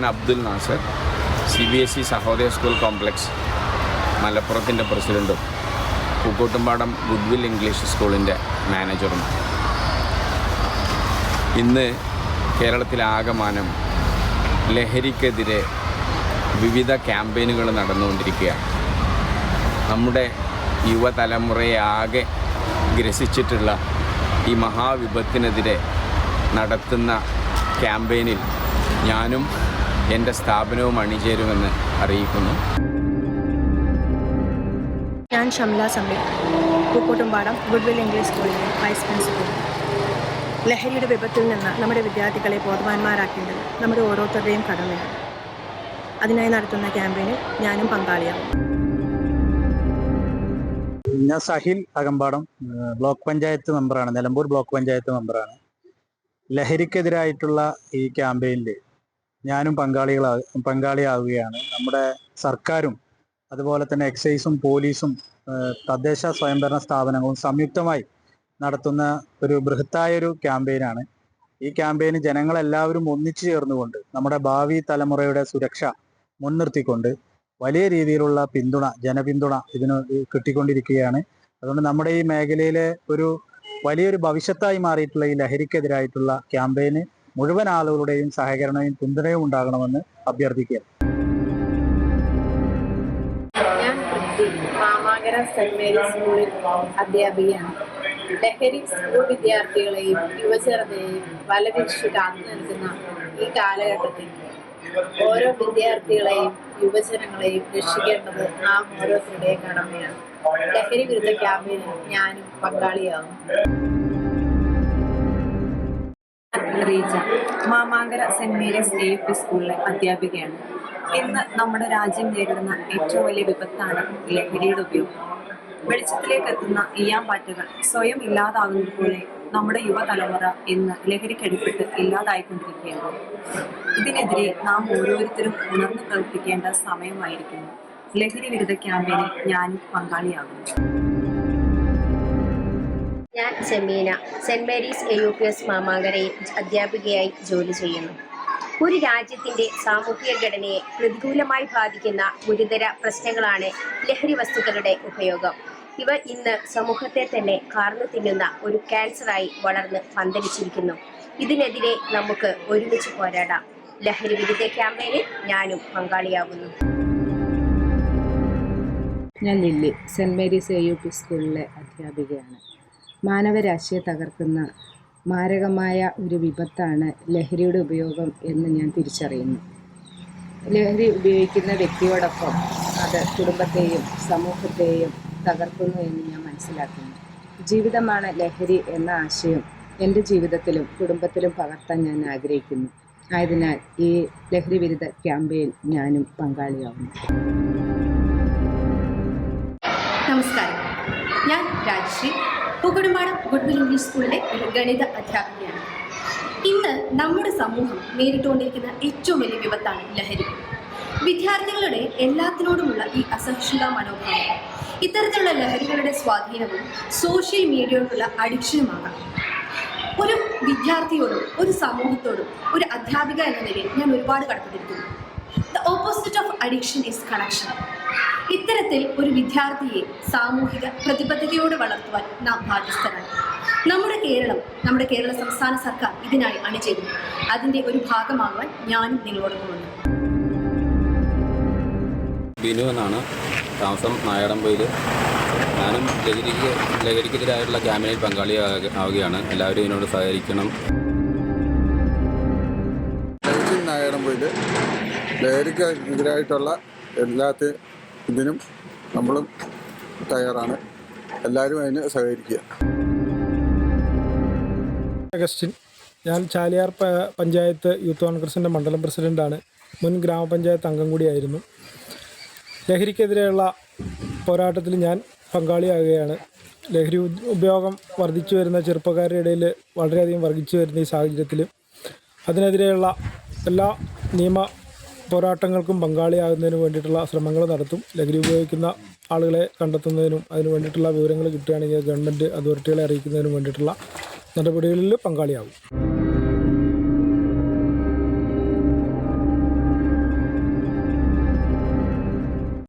ഞാൻ Abdul Nasser C B S E Sahodaya school complex മലപ്പുറത്തിന്റെ പ്രസിഡന്റും പൂക്കോട്ടുംപാടം ഗുഡ്വിൽ ഇംഗ്ലീഷ് സ്കൂളിന്റെ മാനേജറും. ഇന്ന് കേരളത്തിലാകമാനം ലഹരിക്കെതിരെ വിവിധ ക്യാമ്പയിനുകൾ നടന്നുകൊണ്ടിരിക്കുകയാണ്. നമ്മുടെ യുവതലമുറയെ ആകെ ഗ്രസിച്ചിട്ടുള്ള ഈ മഹാവിപത്തിനെതിരെ നടത്തുന്ന ക്യാമ്പയിനിൽ ഞാനും എന്റെ സ്ഥാപനവും അണിചേരുമെന്ന് അറിയിക്കുന്നു. ഞാൻ ഷംല സമീർ പൂക്കോട്ടുംപാടം ഗുഡ്വിൽ ഇംഗ്ലീഷ് സ്കൂളിലെ വൈസ് പ്രിൻസിപ്പൽ. ലഹരിയുടെ വിപത്തിൽ നിന്ന് നമ്മുടെ വിദ്യാർത്ഥികളെ ബോധവാന്മാരാക്കേണ്ടത് നമ്മുടെ ഓരോരുത്തരുടെയും കടമയാണ്. അതിനായി നടത്തുന്ന ക്യാമ്പയിനിൽ ഞാനും പങ്കാളിയാവും ഞാൻ സഹിൽ അകമ്പാടം ബ്ലോക്ക് പഞ്ചായത്ത് മെമ്പറാണ് നിലമ്പൂർ ബ്ലോക്ക് പഞ്ചായത്ത് മെമ്പറാണ്. ലഹരിക്കെതിരായിട്ടുള്ള ഈ ക്യാമ്പയിനിൽ ഞാനും പങ്കാളികളാ പങ്കാളിയാവുകയാണ്. നമ്മുടെ സർക്കാരും അതുപോലെ തന്നെ എക്സൈസും പോലീസും തദ്ദേശ സ്വയംഭരണ സ്ഥാപനങ്ങളും സംയുക്തമായി നടത്തുന്ന ഒരു ബൃഹത്തായ ഒരു ക്യാമ്പയിനാണ്. ഈ ക്യാമ്പയിന് ജനങ്ങളെല്ലാവരും ഒന്നിച്ചു ചേർന്നുകൊണ്ട് നമ്മുടെ ഭാവി തലമുറയുടെ സുരക്ഷ മുൻനിർത്തിക്കൊണ്ട് വലിയ രീതിയിലുള്ള പിന്തുണ ജനപിന്തുണ ഇതിന് കിട്ടിക്കൊണ്ടിരിക്കുകയാണ്. അതുകൊണ്ട് നമ്മുടെ ഈ മേഖലയിലെ ഒരു വലിയൊരു ഭവിഷ്യത്തായി മാറിയിട്ടുള്ള ഈ ലഹരിക്കെതിരായിട്ടുള്ള ക്യാമ്പയിന് മുഴുവൻ ആളുകളുടെയും സഹകരണവും പിന്തുണയും ഉണ്ടാകണമെന്ന് അഭ്യർത്ഥിക്കുക മാമാങ്കര സെന്റ് മേരീസ് സ്കൂളിൽ അധ്യാപികയാണ്. ലഹരി സ്കൂൾ വിദ്യാർത്ഥികളെയും യുവജനതയെയും വലവിരിച്ചു കാത്തു നിൽക്കുന്ന ഈ കാലഘട്ടത്തിൽ ഓരോ വിദ്യാർത്ഥികളെയും യുവജനങ്ങളെയും രക്ഷിക്കേണ്ടത് നാം ഓരോരുത്തരുടെയും കടമയാണ്. ലഹരി വിരുദ്ധ ക്യാമ്പയിനിൽ ഞാനും പങ്കാളിയാകും Reeja Mamankara Saint Mary's A P സ്കൂളിലെ അധ്യാപികയാണ്. ഇന്ന് നമ്മുടെ രാജ്യം നേരിടുന്ന ഏറ്റവും വലിയ വിപത്താണ് ലഹരിയുടെ ഉപയോഗം. വെളിച്ചത്തിലേക്ക് എത്തുന്ന ഇയാമ്പാറ്റുകൾ സ്വയം ഇല്ലാതാകുന്നത് പോലെ നമ്മുടെ യുവതലമുറ ഇന്ന് ലഹരിക്കടിപ്പെട്ട് ഇല്ലാതായിക്കൊണ്ടിരിക്കുകയാണ്. ഇതിനെതിരെ നാം ഓരോരുത്തരും ഉണർന്നു പ്രവർത്തിക്കേണ്ട സമയമായിരിക്കുന്നു. ലഹരി വിരുദ്ധ ക്യാമ്പയിനിൽ ഞാനും പങ്കാളിയാകുന്നു. ഞാൻ Chemmeena Saint Mary's A U P S മാമാങ്കരയിൽ അധ്യാപികയായി ജോലി ചെയ്യുന്നു. ഒരു രാജ്യത്തിന്റെ സാമൂഹിക ഘടനയെ പ്രതികൂലമായി ബാധിക്കുന്ന ഗുരുതര പ്രശ്നങ്ങളാണ് ലഹരി വസ്തുക്കളുടെ ഉപയോഗം. ഇവ ഇന്ന് സമൂഹത്തെ തന്നെ കാർന്നു തിന്നുന്ന ഒരു ക്യാൻസറായി വളർന്ന് പന്തലിച്ചിരിക്കുന്നു. ഇതിനെതിരെ നമുക്ക് ഒരുമിച്ച് പോരാടാം. ലഹരി വിരുദ്ധ ക്യാമ്പയിനിൽ ഞാനും പങ്കാളിയാകുന്നു. ഞാൻ Lilly Saint Mary's A U P സ്കൂളിലെ അധ്യാപികയാണ്. മാനവരാശിയെ തകർക്കുന്ന മാരകമായ ഒരു വിപത്താണ് ലഹരിയുടെ ഉപയോഗം എന്ന് ഞാൻ തിരിച്ചറിയുന്നു. ലഹരി ഉപയോഗിക്കുന്ന വ്യക്തിയോടൊപ്പം അത് കുടുംബത്തെയും സമൂഹത്തെയും തകർക്കുന്നു എന്ന് ഞാൻ മനസ്സിലാക്കുന്നു. ജീവിതമാണ് ലഹരി എന്ന ആശയം എന്റെ ജീവിതത്തിലും കുടുംബത്തിലും പകർത്താൻ ഞാൻ ആഗ്രഹിക്കുന്നു. ആയതിനാൽ ഈ ലഹരി വിരുദ്ധ ക്യാമ്പയിൻ ഞാനും പങ്കാളിയാവുന്നു. നമസ്കാരം. ഞാൻ രാജശ്രീ. പൂക്കടുംപാടം ഗുഡ്വിൽ ഇംഗ്ലീഷ് സ്കൂളിലെ ഒരു ഗണിത അധ്യാപികയാണ്. ഇന്ന് നമ്മുടെ സമൂഹം നേരിട്ടുകൊണ്ടിരിക്കുന്ന ഏറ്റവും വലിയ വിപത്താണ് ലഹരി. വിദ്യാർത്ഥികളുടെ എല്ലാത്തിനോടുമുള്ള ഈ അസഹിഷ്ണുത മനോഭാവം ഇത്തരത്തിലുള്ള ലഹരികളുടെ സ്വാധീനവും സോഷ്യൽ മീഡിയയോടുള്ള അഡിക്ഷനുമാകാം. ഒരു വിദ്യാർത്ഥിയോടും ഒരു സമൂഹത്തോടും ഒരു അധ്യാപിക എന്ന നിലയിൽ ഞാൻ ഒരുപാട് കടപ്പെട്ടിരിക്കുന്നു. The opposite of addiction is connection ഇത്തരത്തിൽ ഒരു വിദ്യാർത്ഥിയെ സാമൂഹിക പ്രതിബദ്ധതയോടെ വളർത്തുവാൻ നാം ബാധ്യസ്ഥരാണ്. നമ്മുടെ കേരളം നമ്മുടെ കേരള സംസ്ഥാന സർക്കാർ ഇതിനായി അണിചേരുന്നു. അതിന്റെ ഒരു ഭാഗമാകാൻ ഞാനും നിങ്ങളോടൊപ്പമുണ്ട് ബിനു എന്നാണ് താമസം നായടമ്പയിൽ ഞാനും ലഹരിക്ക് ലഹരിക്കെതിരായിട്ടുള്ള ക്യാമ്പയിനിൽ പങ്കാളി ആവുകയാണ്. എല്ലാവരും ഇതിനോട് സഹകരിക്കണം. ലഹരി ലഹരിക്കെതിരായിട്ടുള്ള ലഹരിക്ക് എതിരായിട്ടുള്ള എല്ലാത്തി ഇതിനും നമ്മളും തയ്യാറാണ്. എല്ലാവരും അതിന് സഹകരിക്കുക. അഗസ്റ്റിൻ ഞാൻ ചാലിയാർ പഞ്ചായത്ത് യൂത്ത് കോൺഗ്രസിന്റെ മണ്ഡലം പ്രസിഡന്റാണ് മുൻ ഗ്രാമപഞ്ചായത്ത് അംഗം കൂടിയായിരുന്നു. ലഹരിക്കെതിരെയുള്ള പോരാട്ടത്തിൽ ഞാൻ പങ്കാളിയാകുകയാണ്. ലഹരി ഉപയോഗം വർദ്ധിച്ചു വരുന്ന ചെറുപ്പക്കാരുടെ ഇടയിൽ വളരെയധികം വർദ്ധിച്ചു വരുന്ന ഈ സാഹചര്യത്തിൽ അതിനെതിരെയുള്ള എല്ലാ നിയമ പോരാട്ടങ്ങൾക്കും പങ്കാളിയാകുന്നതിന് വേണ്ടിയിട്ടുള്ള ശ്രമങ്ങൾ നടത്തും. ലഹരി ഉപയോഗിക്കുന്ന ആളുകളെ കണ്ടെത്തുന്നതിനും അതിന് വേണ്ടിയിട്ടുള്ള വിവരങ്ങൾ കിട്ടുകയാണെങ്കിൽ ഗവൺമെന്റ് അതോറിറ്റികളെ അറിയിക്കുന്നതിനും വേണ്ടിയിട്ടുള്ള നടപടികളിൽ പങ്കാളിയാകും.